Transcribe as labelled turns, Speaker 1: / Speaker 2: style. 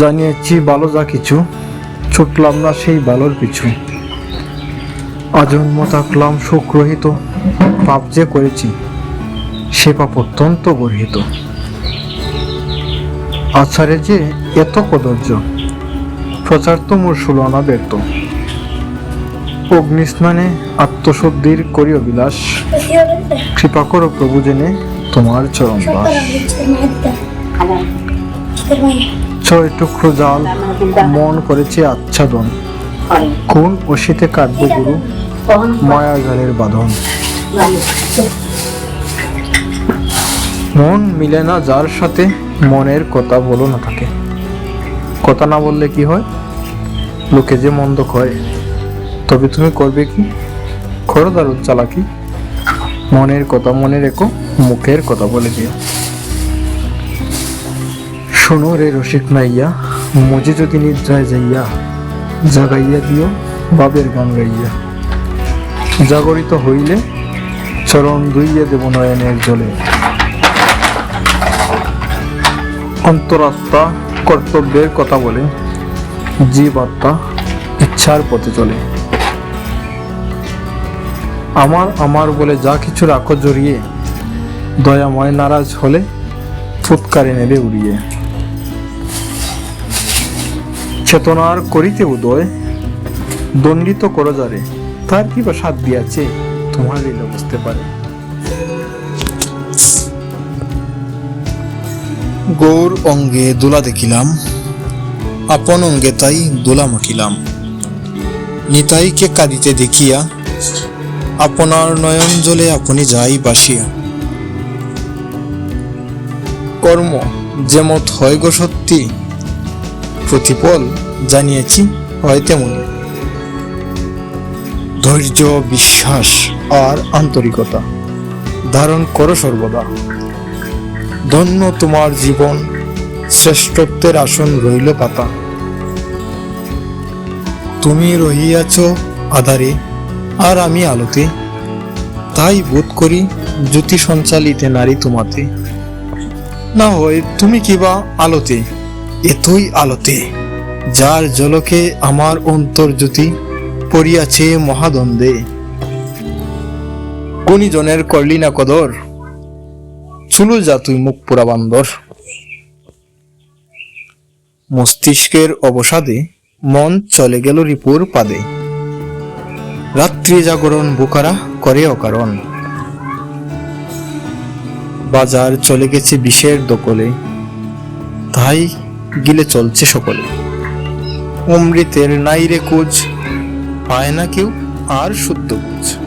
Speaker 1: জানিয়েছি ভালো যা কিছু ছুটলাম না সেই ভালোর পিছু। আজন্ম থাকলাম সুখরহিত পাপ যে করেছি সে পাপ অত্যন্ত গর্হিত। আচারে যে এত কদর্য প্রচার তো মোর সুলনা ব্যর্থ। অগ্নিস্নানে আত্মশুদ্ধির করিও বিলাস কৃপা করো প্রভু জেনে তোমার চরণ বাস। ছয় টুকরো জাল মন করেছে আচ্ছাদন। কোন অশীতে কাটবে গুরু? মায়া জালের বাঁধন। মন মিলে না যার সাথে, মনের কথা বলো না থাকে কথা না বললে কি হয়? লোকে যে মন্দ কয় তবে তুমি করবে কি? করো দারুণ চালাকি। মনের কথা মনে রেখো, মুখের কথা বলে দিও। শোনো রে রসিক নাইয়া, মজে যদি নিদ্রায় যাইয়া, জাগাইয়া দিও বাবের গান গাইয়া। জাগরিত হইলে চরণ দুইয়ে দেব নয়নের জলে। অন্তরাত্মা কর্তব্যের কথা বলে জীব আত্মা ইচ্ছার পথে চলে। আমার আমার বলে যা কিছু রাখো জড়িয়ে, দয়াময় নারাজ হলে ফুৎকারে নেবে উড়িয়ে। চেতনার করিতে উদয়। দণ্ডিত করো যারে তার কি বা সাথ দিয়াছে, তোমার লীলা বুঝতে পারে। গৌর অঙ্গে দোলা দেখিলাম, আপন অঙ্গে তাই দোলা মাখিলাম। নিতাইকে কাঁদিতে দেখিয়া আপনার নয়ন জলে আপনি যাই বাসিয়া। কর্ম যেমত হয় গো সত্যি প্রতিপল জানিয়েছি, হয় তেমনি। ধৈর্য, বিশ্বাস আর আন্তরিকতা ধারণ করো সর্বদা। ধন্য তোমার জীবন, শ্রেষ্ঠত্বের আসন রইল পাতা। তুমি রহিয়াছ আধারে আর আমি আলোতে। তাই বোধ করি জ্যোতি সঞ্চালিতে নারী তোমাতে। না হয় তুমি কিবা আলোতে। এতই আলোতে, যার জলকে আমার অন্তর্জ্যোতি পড়িয়াছে মহাদ্বন্দ্বে। গুণীজনের করলি না কদর, চুলু যা তুই মুখ পোড়া বান্দর। মস্তিষ্কের অবসাদে মন চলে গেল রিপুর পাদে। রাত্রি জাগরণ বুকারা করে অকারণ। বাজার চলে গেছে বিষের দকলে। তাই গিলে চলছে সকলে। অমৃতের নাইরে কুজ পায় না কেউ আর শুদ্ধ বুঝ